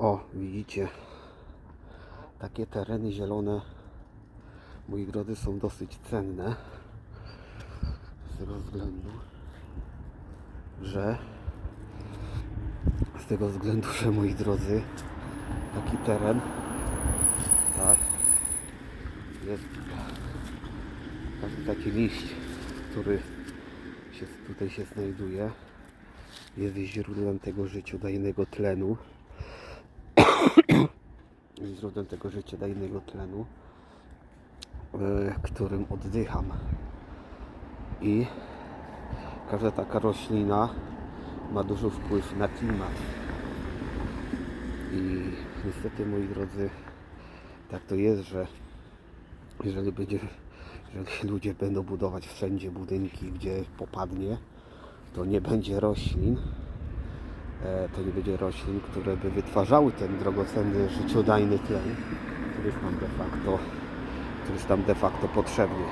O, widzicie, takie tereny zielone, moi drodzy, są dosyć cenne. Z tego względu, że z tego względu, że moi drodzy, taki teren, tak, jest każdy taki liść, który się, tutaj się znajduje, jest źródłem tego życiodajnego tlenu. Źródłem tego życiodajnego tlenu, e, którym oddycham. I każda taka roślina ma duży wpływ na klimat. I niestety, moi drodzy, tak to jest, że jeżeli będzie, jeżeli ludzie będą budować wszędzie budynki, gdzie popadnie, to nie będzie roślin, to nie będzie roślin, które by wytwarzały ten drogocenny, życiodajny tlen, który jest nam de facto, który jest nam de facto potrzebny.